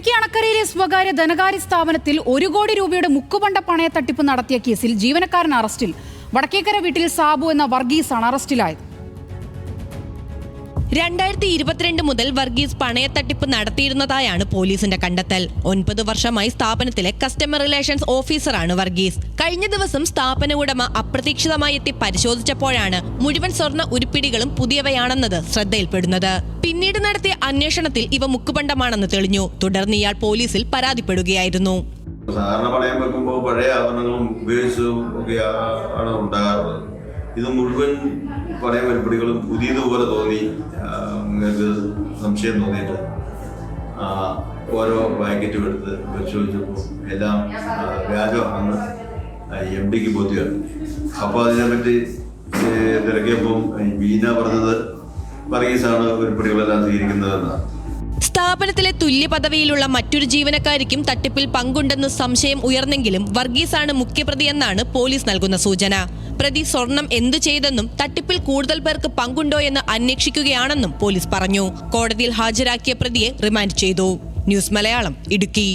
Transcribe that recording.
ഇടുക്കി അണക്കരയിലെ സ്വകാര്യ ധനകാര്യ സ്ഥാപനത്തിൽ ഒരു കോടി രൂപയുടെ മുക്കുപണ്ട പണയ തട്ടിപ്പ് നടത്തിയ കേസിൽ ജീവനക്കാരൻ അറസ്റ്റിൽ. വടക്കേക്കര വീട്ടിൽ സാബു എന്ന വർഗീസാണ് അറസ്റ്റിലായത്. രണ്ടായിരത്തി ഇരുപത്തിരണ്ട് മുതൽ വർഗീസ് പണയത്തട്ടിപ്പ് നടത്തിയിരുന്നതായാണ് പോലീസിന്റെ കണ്ടെത്തൽ. ഒൻപത് വർഷമായി സ്ഥാപനത്തിലെ കസ്റ്റമർ റിലേഷൻസ് ഓഫീസറാണ് വർഗീസ്. കഴിഞ്ഞ ദിവസം സ്ഥാപന ഉടമ അപ്രതീക്ഷിതമായി എത്തി പരിശോധിച്ചപ്പോഴാണ് മുഴുവൻ സ്വർണ ഉരുപ്പിടികളും പുതിയവയാണെന്നത് ശ്രദ്ധയിൽപ്പെടുന്നത്. പിന്നീട് നടത്തിയ അന്വേഷണത്തിൽ ഇവ മുക്കുപണ്ടമാണെന്ന് തെളിഞ്ഞു. തുടർന്ന് ഇയാൾ പോലീസിൽ പരാതിപ്പെടുകയായിരുന്നു. സാധാരണ പണയം വെക്കുമ്പോൾ പഴയ ആഭരണങ്ങളും ഉപയോഗിച്ചും ഒക്കെ ആണ് ഉണ്ടാകാറുള്ളത്. ഇത് മുഴുവൻ പണയ പരിപാടികളും പുതിയതുപോലെ തോന്നി. നിങ്ങൾക്ക് സംശയം തോന്നിയിട്ട് ഓരോ പാക്കറ്റും എടുത്ത് പരിശോധിച്ചപ്പോൾ എല്ലാം വ്യാജമാണെന്ന് എം ഡിക്ക് ബോധ്യമാണ്. അപ്പോൾ അതിനെപ്പറ്റി തിരക്കിയപ്പം ബീന പറഞ്ഞത് വർഗീസാണ് ഉരുപ്പടികളെല്ലാം സ്വീകരിക്കുന്നതെന്നാണ്. സ്ഥാപനത്തിലെ തുല്യ പദവിയിലുള്ള മറ്റൊരു ജീവനക്കാരിക്കും തട്ടിപ്പിൽ പങ്കുണ്ടെന്ന് സംശയം ഉയർന്നെങ്കിലും വർഗീസാണ് മുഖ്യപ്രതിയെന്നാണ് പോലീസ് നൽകുന്ന സൂചന. പ്രതി സ്വർണം എന്തു ചെയ്തെന്നും തട്ടിപ്പിൽ കൂടുതൽ പേർക്ക് പങ്കുണ്ടോ എന്ന് അന്വേഷിക്കുകയാണെന്നും പോലീസ് പറഞ്ഞു. കോടതിയിൽ ഹാജരാക്കിയ പ്രതിയെ റിമാൻഡ് ചെയ്തു. ന്യൂസ് മലയാളം ഇടുക്കി.